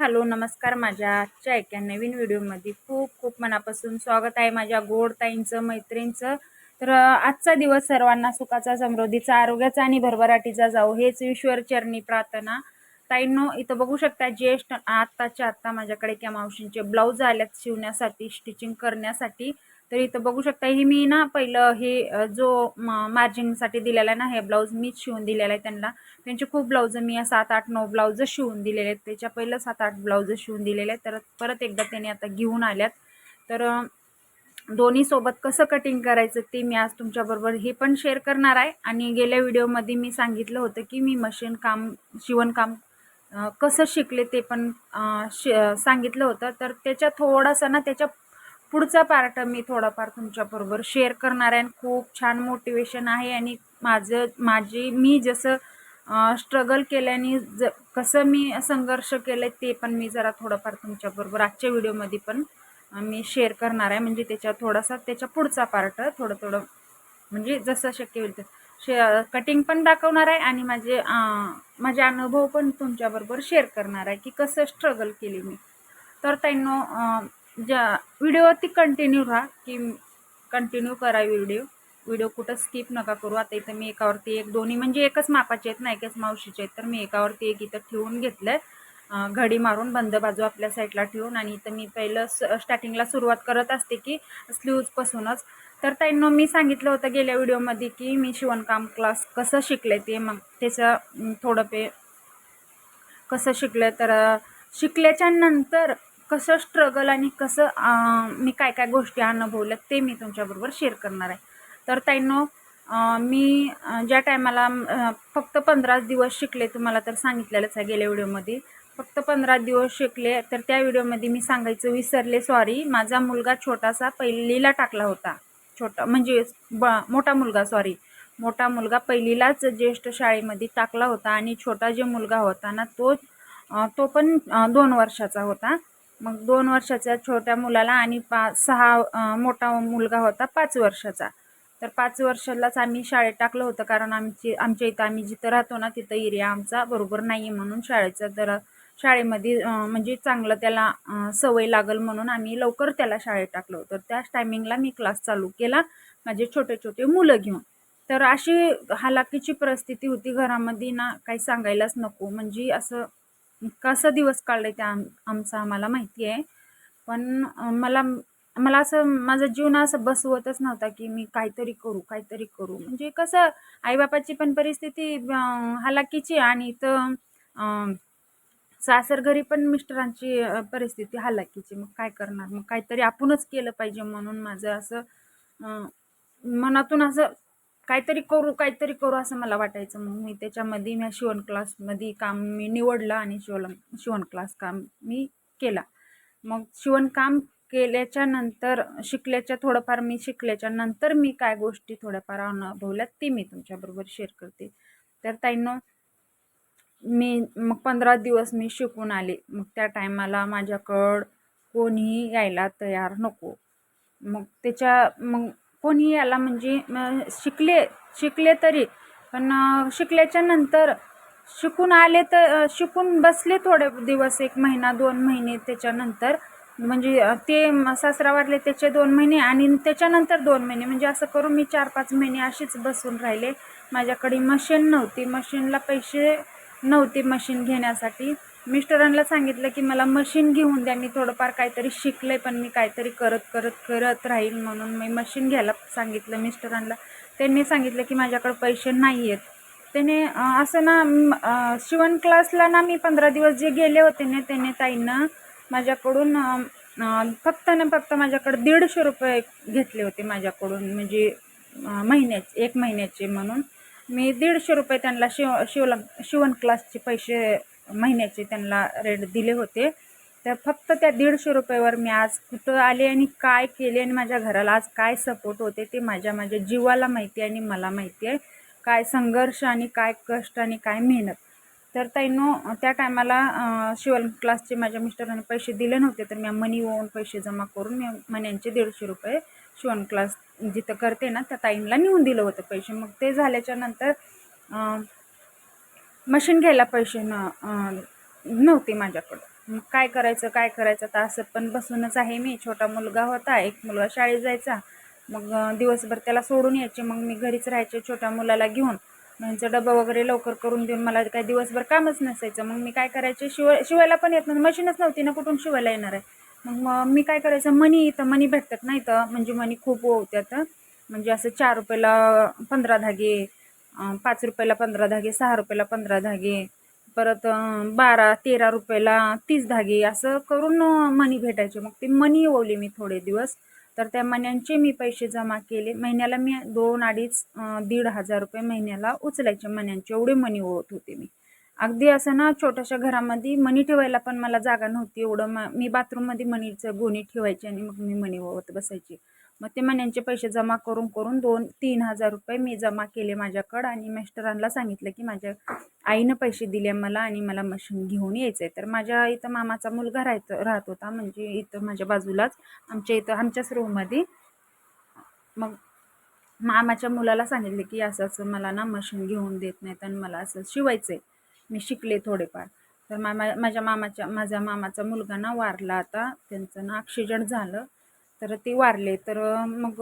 Hello नमस्कार माझ्या आजच्या एका नवीन व्हिडिओमध्ये. खूप खूप मनापासून स्वागत आहे माझ्या गोडताईंचं मैत्रिणीचं. तर आजचा दिवस सर्वांना सुखाचा समृद्धीचा आरोग्याचा आणि भरभराटीचा जाऊ हेच ईश्वरचरणी प्रार्थना. ताईंनो इथं बघू शकता ज्येष्ठ आत्ताच्या आत्ता माझ्याकडे त्या मावशींचे ब्लाऊज आल्यात शिवण्यासाठी स्टिचिंग करण्यासाठी. तर इथं बघू शकता हे मी ना पहिलं हे जो मार्जिनसाठी दिलेला आहे ना हे ब्लाऊज मीच शिवून दिलेला आहे त्यांना. त्यांचे खूप ब्लाऊज मी या सात आठ नऊ ब्लाऊज शिवून दिलेले आहेत. त्याच्या पहिलं सात आठ ब्लाऊज शिवून दिलेले आहेत. तर परत एकदा त्यांनी आता घेऊन आल्यात. तर दोन्ही सोबत कसं कटिंग करायचं ते मी आज तुमच्याबरोबर हे पण शेअर करणार आहे. आणि गेल्या व्हिडिओमध्ये मी सांगितलं होतं की मी मशीन काम शिवणकाम कसं शिकले ते पण शि सांगितलं होतं. तर त्याच्या थोडासा ना त्याच्या पुढचा पार्ट मी थोडाफार तुमच्याबरोबर शेअर करणार आहे. खूप छान मोटिवेशन आहे. आणि माझं माझी मी जसं स्ट्रगल केल्याने ज कसं मी संघर्ष केलं ते पण मी जरा थोडंफार तुमच्याबरोबर आजच्या व्हिडिओमध्ये पण मी शेअर करणार आहे. म्हणजे त्याच्या थोडासा त्याच्या पुढचा पार्ट थोडं थोडं म्हणजे जसं शक्य होईल शे कटिंग पण दाखवणार आहे. आणि माझे माझे अनुभव पण तुमच्याबरोबर शेअर करणार आहे की कसं स्ट्रगल केली मी. तर त्यांनो ज्या व्हिडिओवरती कंटिन्यू राहा की कंटिन्यू करा व्हिडिओ. व्हिडिओ कुठं स्किप नका करू. आता इथं मी एकावरती एक दोन्ही म्हणजे एकच मापाचे आहेत ना एकच मावशीचे आहेत. तर मी एकावरती एक इथं ठेवून घेतलं आहे घडी मारून बंद बाजू आपल्या साईडला ठेवून आणि इथं मी पहिलं स स्टार्टिंगला सुरुवात करत असते की स्लूजपासूनच तर त्यांना मी सांगितलं होतं गेल्या व्हिडिओमध्ये की मी शिवणकाम क्लास कसं शिकले ते मग त्याचं थोडं पे कसं शिकलं तर शिकल्याच्या नंतर कसं स्ट्रगल आणि कसं मी काय काय गोष्टी अनुभवल्या ते मी तुमच्याबरोबर शेअर करणार आहे. तर ताईंनो मी ज्या टायमाला फक्त पंधराच दिवस शिकले तुम्हाला तर सांगितलेलंच आहे गेल्या व्हिडिओमध्ये फक्त पंधरा दिवस शिकले तर त्या व्हिडिओमध्ये मी सांगायचं विसरले सॉरी माझा मुलगा छोटासा पहिलीला टाकला होता. छोटा म्हणजे ब मोठा मुलगा सॉरी मोठा मुलगा पहिलीलाच ज्येष्ठ शाळेमध्ये टाकला होता आणि छोटा जो मुलगा होता ना तो तो पण दोन वर्षाचा होता. मग दोन वर्षाच्या छोट्या मुलाला आणि पा सहा मोठा मुलगा होता पाच वर्षाचा. तर पाच वर्षालाच आम्ही शाळेत टाकलं होतं कारण आमची आमच्या इथं आम्ही जिथं राहतो ना तिथं एरिया आमचा बरोबर नाही आहे म्हणून शाळेचा जरा शाळेमध्ये म्हणजे चांगलं त्याला सवय लागल म्हणून आम्ही लवकर त्याला शाळेत टाकलं होतं. त्याच टायमिंगला मी क्लास चालू केला माझे छोटे छोटे मुलं घेऊन. तर अशी हालाकीची परिस्थिती होती घरामध्ये ना काही सांगायलाच नको. म्हणजे असं कसं दिवस काढलं ते आम आमचं आम्हाला माहिती आहे. पण मला मला असं माझं जीवन असं बसवतच नव्हता की मी काहीतरी करू काहीतरी करू. म्हणजे कसं आईबापाची पण परिस्थिती अं, हालाकीची आणि तर सासर घरी पण मिस्टरांची परिस्थिती हालाकीची. मग काय करणार? मग काहीतरी आपणच केलं पाहिजे म्हणून माझं असं मनातून असं काहीतरी करू काहीतरी करू असं मला वाटायचं. मग मी त्याच्यामध्ये मी शिवण क्लासमध्ये काम मी निवडलं आणि शिवण शिवण क्लास काम मी केला. मग शिवणकाम केल्याच्यानंतर शिकल्याच्या थोडंफार मी शिकल्याच्या नंतर मी काय गोष्टी थोड्याफार अनुभवल्यात ते मी तुमच्याबरोबर शेअर करते. तर ताईनं मी मग पंधरा दिवस मी शिकून आले. मग त्या टायमाला माझ्याकडं कोणीही यायला तयार नको. मग त्याच्या मग कोणी याला म्हणजे शिकले शिकले तरी. पण शिकल्याच्या नंतर शिकून आले तर शिकून बसले थोडे दिवस एक महिना दोन महिने त्याच्यानंतर. म्हणजे ते म- सासरा वाढले त्याचे दोन महिने आणि त्याच्यानंतर दोन महिने. म्हणजे असं करून मी चार पाच महिने अशीच बसून राहिले. माझ्याकडे मशीन नव्हती. मशीनला पैसे नव्हते मशीन घेण्यासाठी. मिस्टरांना सांगितलं की मला मशीन घेऊन द्या मी थोडंफार काहीतरी शिकलं आहे पण मी काहीतरी करत करत करत राहील म्हणून मी मशीन घ्यायला सांगितलं मिस्टरांना. त्यांनी सांगितलं की माझ्याकडे पैसे नाही आहेत त्याने असं ना शिवण क्लासला ना मी पंधरा दिवस जे गेले होते ना त्याने ताईनं माझ्याकडून फक्त ना फक्त माझ्याकडे दीडशे रुपये घेतले होते माझ्याकडून म्हणजे महिन्याचे एक महिन्याचे म्हणून. मी दीडशे रुपये त्यांना शिव शिवला शिवण क्लासचे पैसे महिन्याचे त्यांना रेट दिले होते. तर फक्त त्या दीडशे रुपयावर मी आज कुठं आले आणि काय केले आणि माझ्या घराला आज काय सपोर्ट होते ते माझ्या माझ्या जीवाला माहिती आहे आणि मला माहिती आहे. काय संघर्ष आणि काय कष्ट आणि काय मेहनत. तर ताईनो त्या टायमाला शिवण क्लासचे माझ्या मिस्टरांनी पैसे दिले नव्हते. तर मी मनी ओन पैसे जमा करून मी महिन्यांचे दीडशे रुपये शिवण क्लास जिथं करते ना त्या ताईंना नेऊन दिलं होतं पैसे. मग ते झाल्याच्यानंतर मशीन घ्यायला पैसे न नव्हते माझ्याकडं. मग काय करायचं काय करायचं? आता असं पण बसूनच आहे मी. छोटा मुलगा होता एक मुलगा शाळेत जायचा. मग दिवसभर त्याला सोडून यायचे. मग मी घरीच राहायचे छोट्या मुलाला घेऊन. म्हणजे डबा वगैरे लवकर करून देऊन मला काही दिवसभर कामच नसायचं. मग मी काय करायचे? शिवाय शिवायला पण येत नव्हतं. मशीनच नव्हती ना कुठून शिवायला येणार आहे? मग मग मी काय करायचं? मनी इथं मनी भेटतात ना इथं. म्हणजे मनी खूप होत्यात. म्हणजे असं चार रुपयाला पंधरा धागे पाच रुपयाला पंधरा धागे सहा रुपयाला पंधरा धागे परत बारा तेरा रुपयाला तीस धागे असं करून मनी भेटायचे. मग ते मनी ओवले मी थोडे दिवस. तर त्या मण्यांचे मी पैसे जमा केले. महिन्याला मी दोन अडीच दीड हजार रुपये महिन्याला उचलायचे मण्यांचे एवढे मनी ओवत होते मी. अगदी असं ना छोट्याशा घरामध्ये मनी ठेवायला पण मला जागा नव्हती. एवढं म मी बाथरूममध्ये मनीचं गोणी ठेवायची आणि मग मी मनी ओवत बसायची. मग ते मण्यांचे पैसे जमा करून करून दोन तीन हजार रुपये मी जमा केले माझ्याकडं आणि मिस्टरांना सांगितलं की माझ्या आईनं पैसे दिले मला आणि मला मशीन घेऊन यायचं आहे तर माझ्या इथं मामाचा मुलगा राहतो राहत होता म्हणजे इथं माझ्या बाजूलाच आमच्या इथं आमच्याच रूममध्ये. मग मामाच्या मुलाला सांगितले की असं असं मला ना मशीन घेऊन देत नाहीत आणि मला असं शिवायचं आहे मी शिकले थोडेफार. तर मामा माझ्या मामाच्या माझ्या मामाचा मुलगा ना वारला आता. त्यांचं ना ॲक्सिडेंट झालं. तर ते वारले. तर मग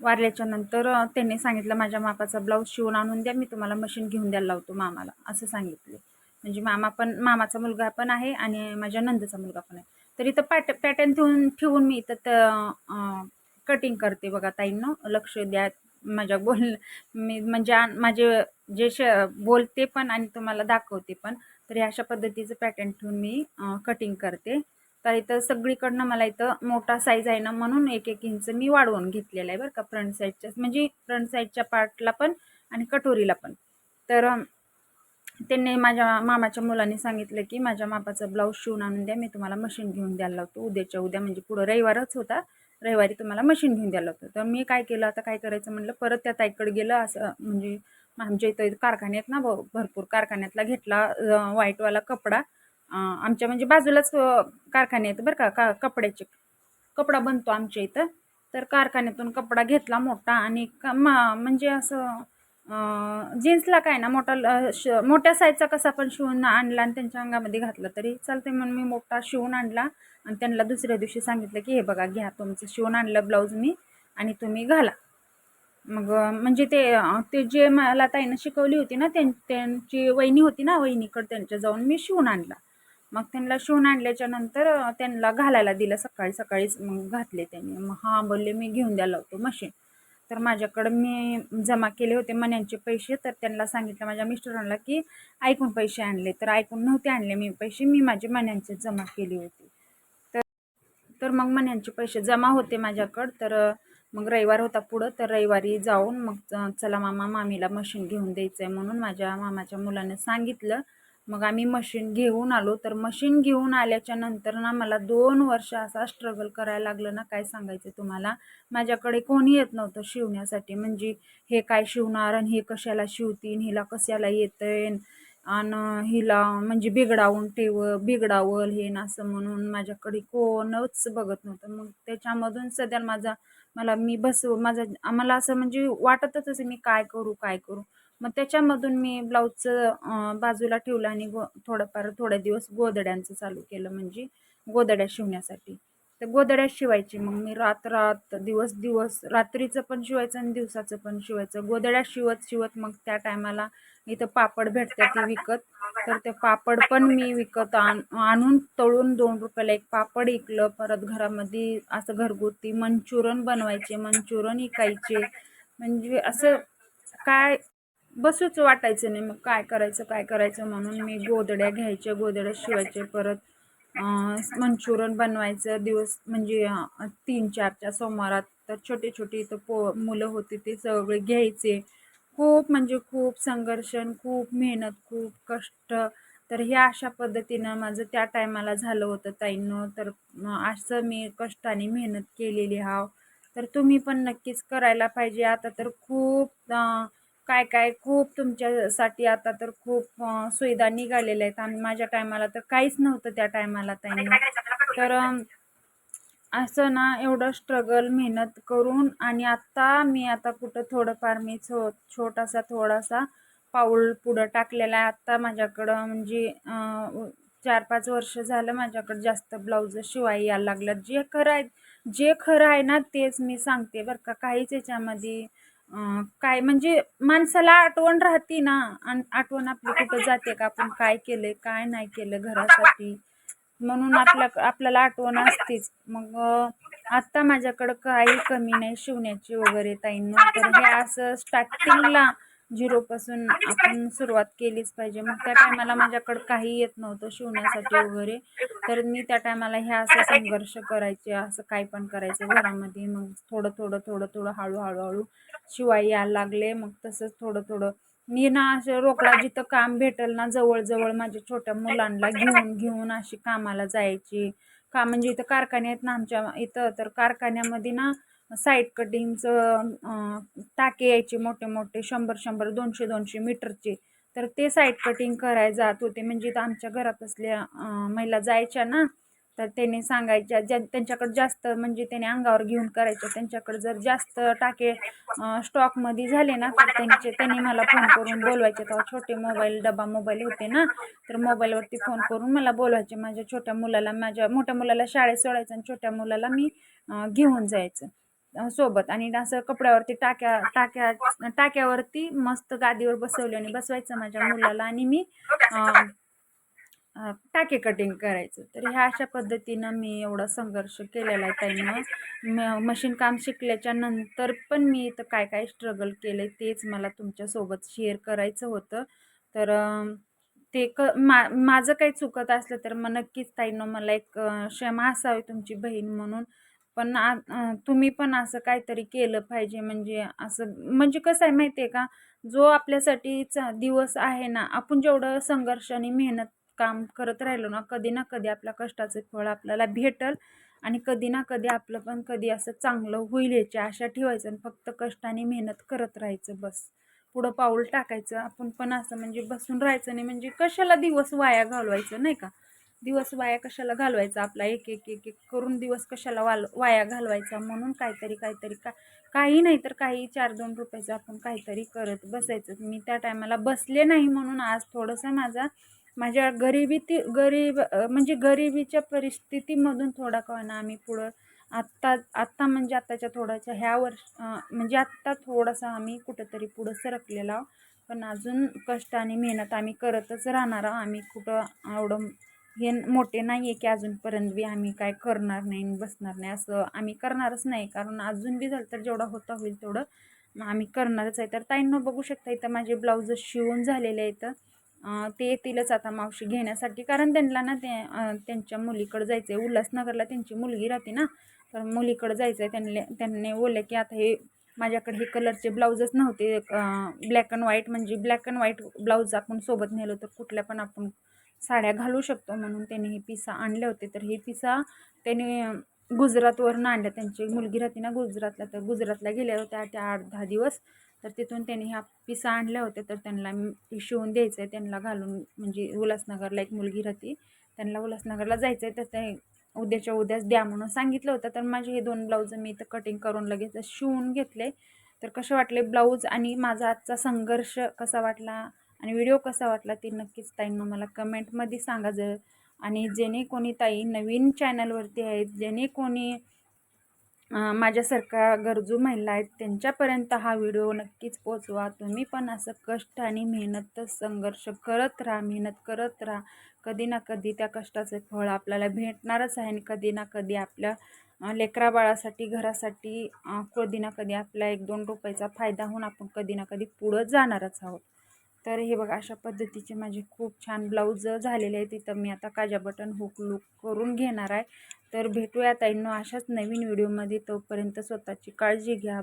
वारल्याच्या नंतर त्यांनी सांगितलं माझ्या मापाचा ब्लाऊज शिवून आणून द्या मी तुम्हाला मशीन घेऊन द्यायला लावतो मामाला. असं सांगितले. म्हणजे मामा पण मामाचा मुलगा पण आहे आणि माझ्या नंदचा मुलगा पण आहे. तर इथं पॅट पॅटर्न ठेवून ठेवून मी इथं कटिंग करते बघा ताईंनो. लक्ष द्या. माझ्या बोल मी म्हणजे माझे जे श बोलते पण आणि तुम्हाला दाखवते पण तर अशा पद्धतीचं पॅटर्न ठेवून मी कटिंग करते. तर इथं सगळीकडनं मला इथं मोठा साईज आहे ना म्हणून एक एक इंच मी वाढवून घेतलेला आहे बरं का फ्रंट साईडच्या म्हणजे फ्रंट साईडच्या पार्टला पण आणि कटोरीला पण. तर त्यांनी माझ्या मामाच्या मुलांनी सांगितलं की माझ्या मापाचा ब्लाऊज शिवून आणून द्या मी तुम्हाला मशीन घेऊन द्यायला लावतो. उद्याच्या उद्या म्हणजे पुढं रविवारच होता रविवारी तुम्हाला मशीन घेऊन द्यायला लावतो. तर मी काय केलं आता काय करायचं म्हटलं परत त्या ताईकडे गेलं असं म्हणजे आमच्या इथं कारखाने आहेत ना भरपूर कारखान्यातला घेतला व्हाईटवाला कपडा. आमच्या म्हणजे बाजूलाच कारखाने आहेत बरं का का कपड्याचे. कपडा बनतो आमच्या इथं. तर कारखान्यातून कपडा घेतला मोठा आणि म्हणजे असं जीन्सला काय ना मोठा ल- श मोठ्या साईजचा कसा पण शिवून आणला आणि त्यांच्या अंगामध्ये घातला तरी चालते म्हणून मी मोठा शिवून आणला आणि त्यांना दुसऱ्या दिवशी सांगितलं की हे बघा घ्या तुमचं शिवून आणलं ब्लाऊज मी आणि तुम्ही घाला. मग म्हणजे ते ते जे मला ताईनं शिकवली होती ना त्यां त्यांची वहिनी होती ना वहिनीकडे त्यांच्या जाऊन मी शिवून आणला. मग त्यांना शिवून आणल्याच्या नंतर त्यांना घालायला दिलं सकाळी सकाळीच मग घातले त्यांनी. मग हां बोलले मी घेऊन द्यायला होतो मशीन तर माझ्याकडं मी जमा केले होते मन्यांचे पैसे. तर त्यांना सांगितलं माझ्या मिस्टरांना की ऐकून पैसे आणले. तर ऐकून नव्हते आणले मी पैसे मी माझे मन्यांचे जमा केले होते. तर तर मग मन्यांचे पैसे जमा होते माझ्याकडं. तर मग रविवार होता पुढं. तर रविवारी जाऊन मग चला मामा मामीला मशीन घेऊन द्यायचं आहे म्हणून माझ्या मामाच्या मुलानं सांगितलं मग आम्ही मशीन घेऊन आलो. तर मशीन घेऊन आल्याच्यानंतर ना मला दोन वर्ष असा स्ट्रगल करायला लागलं ना काय सांगायचं तुम्हाला? माझ्याकडे कोणी येत नव्हतं शिवण्यासाठी. म्हणजे हे काय शिवणार आणि हे कशाला शिवतीन हिला कशाला येतं आणि हिला म्हणजे बिघडावून ठेव बिघडावल हे ना असं म्हणून माझ्याकडे कोणच बघत नव्हतं. मग त्याच्यामधून सध्या माझा मला मी बस माझा आम्हाला असं म्हणजे वाटतच असे मी काय करू काय करू? मग त्याच्यामधून मी ब्लाऊजचं बाजूला ठेवलं आणि गो थोडंफार थोड्या दिवस गोदड्यांचं चालू केलं म्हणजे गोदड्या शिवण्यासाठी. तर गोदड्या शिवायची मग मी रात रात दिवस दिवस रात्रीचं पण शिवायचं आणि दिवसाचं पण शिवायचं. गोदड्या शिवत शिवत मग त्या टायमाला इथं पापड भेटतं ते विकत. तर ते पापड पण मी विकत आण आणून तळून दोन रुपयाला एक पापड इकलं. परत घरामध्ये असं घरगुती मंचुरन बनवायचे मंचुरन इकायचे. म्हणजे असं काय बसूच वाटायचं नाही. मग काय करायचं काय करायचं म्हणून मी गोदड्या घ्यायच्या गोदड्या शिवायच्या परत मंचुरन बनवायचं. दिवस म्हणजे तीन चारच्या सोमवारात तर छोटे छोटे इथं पो मुलं होती ते सगळे घ्यायचे. खूप म्हणजे खूप संघर्षण खूप मेहनत खूप कष्ट. तर ह्या अशा पद्धतीनं माझं त्या टायमाला झालं होतं ताईंनो. तर असं मी कष्टाने मेहनत केलेली हाव तर तुम्ही पण नक्कीच करायला पाहिजे. आता तर खूप काय काय खूप तुमच्यासाठी आता तर खूप सुविधा निघालेल्या आहेत. आणि माझ्या टायमाला तर काहीच नव्हतं त्या टायमाला ताईंनो तर असं ना एवढं स्ट्रगल मेहनत करून आणि आत्ता मी आता कुठं थोडंफार मी छो छोटासा थोडासा पाऊल पुढं टाकलेला आहे. आत्ता माझ्याकडं म्हणजे चार पाच वर्ष झालं माझ्याकडे जास्त ब्लाऊज शिवाय यायला लागल्यात. जे खरं आहे जे खरं आहे ना तेच मी सांगते बरं का. काहीच याच्यामध्ये काय म्हणजे माणसाला आठवण राहते ना आणि आठवण आपली कुठं जाते का आपण काय केलंय काय नाही केलं घरासाठी. म्हणून आपल्या आपल्याला आठवण असतेच. मग आत्ता माझ्याकडं काही कमी नाही शिवण्याची वगैरे ताईंनो तर हे असं स्टार्टिंगला झिरोपासून आपण सुरुवात केलीच पाहिजे. मग त्या टायमाला माझ्याकडं काही येत नव्हतं शिवण्यासाठी वगैरे. तर मी त्या टायमाला हे असं संघर्ष करायचे असं काय पण करायचं घरामध्ये. मग थोडं थोडं थोडं थोडं हळूहळू हळू शिवाय यायला लागले. मग तसंच थोडं थोडं. मी ना असं रोकडा जिथं काम भेटेल ना जवळजवळ माझ्या छोट्या मुलांना घेऊन घेऊन अशी कामाला जायची. का म्हणजे इथं कारखाने आहेत ना आमच्या इथं तर कारखान्यामध्ये ना साईड कटिंगचं टाके यायचे मोठे मोठे शंभर शंभर दोनशे दोनशे मीटरचे. तर ते साईड कटिंग करायला जात होते. म्हणजे इथं आमच्या घरात असल्या महिला जायच्या ना तर त्याने सांगायच्या ज्या त्यांच्याकडे जास्त म्हणजे त्याने अंगावर घेऊन करायचं त्यांच्याकडे जर जास्त टाके स्टॉकमध्ये झाले ना तर त्यांचे त्यांनी मला फोन करून बोलवायचे. तेव्हा छोटे मोबाईल डबा मोबाईल होते ना तर मोबाईलवरती फोन करून मला बोलवायचे. माझ्या छोट्या मुलाला माझ्या मोठ्या मुलाला शाळेत सोडायचं आणि छोट्या मुलाला मी घेऊन जायचं सोबत. आणि असं कपड्यावरती टाक्या टाक्या टाक्यावरती मस्त गादीवर बसवले आणि बसवायचं माझ्या मुलाला आणि मी टाके कटिंग करायचं. तर ह्या अशा पद्धतीनं मी एवढा संघर्ष केलेला आहे त्यांना. म मशीन काम शिकल्याच्या नंतर पण मी इथं काय काय स्ट्रगल केलं आहे तेच मला तुमच्यासोबत शेअर करायचं होतं. तर ते क मा माझं काही चुकत असलं तर मग नक्कीच ताईनं मला एक क्षमा असावी तुमची बहीण म्हणून. पण तुम्ही पण असं काहीतरी केलं पाहिजे. म्हणजे असं म्हणजे कसं आहे माहिती आहे का? जो आपल्यासाठीचा दिवस आहे ना आपण जेवढं संघर्ष आणि मेहनत काम करत राहिलो ना कधी ना कधी आपल्या कष्टाचं फळ आपल्याला भेटल आणि कधी ना कधी आपलं पण कधी असं चांगलं होईल याची आशा ठेवायचं आणि फक्त कष्टाने मेहनत करत राहायचं बस. पुढं पाऊल टाकायचं आपण पण असं म्हणजे बसून राहायचं नाही म्हणजे कशाला दिवस वाया घालवायचं नाही का? दिवस वाया कशाला घालवायचा आपला? एक एक एक एक करून दिवस कशाला वाल वाया घालवायचा? म्हणून काहीतरी काहीतरी का काही नाही तर काही चार दोन रुपयाचं आपण काहीतरी करत बसायचं. मी त्या टायमाला बसले नाही म्हणून आज थोडंसं माझा माझ्या गरिबी ती गरीब म्हणजे गरिबीच्या परिस्थितीमधून थोडा का होईना आम्ही पुढं आत्ता आत्ता म्हणजे आत्ताच्या थोड्याच्या ह्या वर्ष म्हणजे आत्ता थोडासा आम्ही कुठंतरी पुढं सरकलेला पण अजून कष्ट आणि मेहनत आम्ही करतच राहणार आहोत. आम्ही कुठं एवढं हे मोठे नाही आहे की अजूनपर्यंत बी आम्ही काय करणार नाही बसणार नाही. असं आम्ही करणारच नाही. कारण अजून बी झालं तर जेवढा होता होईल तेवढं मग आम्ही करणारच आहे. तर ताईंना बघू शकता इथं माझे ब्लाऊज शिवून झालेले आहेत. ते येतीलच आता मावशी घेण्यासाठी. कारण त्यांना ना ते त्यांच्या मुलीकडं जायचं आहे उल्हासनगरला त्यांची मुलगी राहते ना. तर मुलीकडं जायचं आहे त्यांनी त्यांनी बोलले की आता हे माझ्याकडे हे कलरचे ब्लाऊजच नव्हते. ब्लॅक अँड व्हाईट म्हणजे ब्लॅक अँड व्हाईट ब्लाऊज आपण सोबत नेलो तर कुठल्या पण आपण साड्या घालू शकतो म्हणून त्यांनी हे पिसा आणले होते. तर हे पिसा त्याने गुजरातवरून आणल्या. त्यांची मुलगी राहते ना गुजरातला. तर गुजरातला गेल्या होत्या त्या आठ दहा दिवस. तर तिथून त्यांनी ह्या पिसा आणल्या होत्या तर त्यांना शिवून द्यायचं आहे त्यांना घालून म्हणजे उल्हासनगरला एक मुलगी राहते. त्यांना उल्हासनगरला जायचं आहे तर ते उद्याच्या उद्याच द्या म्हणून सांगितलं होतं. तर माझे हे दोन ब्लाऊज मी इथं कटिंग करून लगेच शिवून घेतले. तर कसे वाटले ब्लाऊज आणि माझा आजचा संघर्ष कसा वाटला आणि व्हिडिओ कसा वाटला ते नक्कीच ताईंना मला कमेंटमध्ये सांगा जर. आणि जेणे कोणी ताई नवीन चॅनलवरती आहेत जेणे कोणी माझ्यासारख्या गरजू महिला आहेत त्यांच्यापर्यंत हा व्हिडिओ नक्कीच पोचवा तुम्ही पण असं कष्ट आणि मेहनत संघर्ष करत राहा मेहनत करत राहा. कधी ना कधी त्या कष्टाचे फळ आपल्याला भेटणारच आहे आणि कधी ना कधी आपल्या लेकराबाळासाठी घरासाठी कधी ना कधी आपला एक दोन रुपयाचा फायदा होऊन आपण कधी ना कधी पुढं जाणारच आहोत. तर हे बघा अशा पद्धतीचे माझे खूप छान ब्लाऊज झालेले आहेत. तिथं मी आता काजा बटन हुक लुक करून घेणार आहे. तर भेटूया ताईंनो अशाच नवीन व्हिडिओमध्ये. तोपर्यंत स्वतःची काळजी घ्या. बाय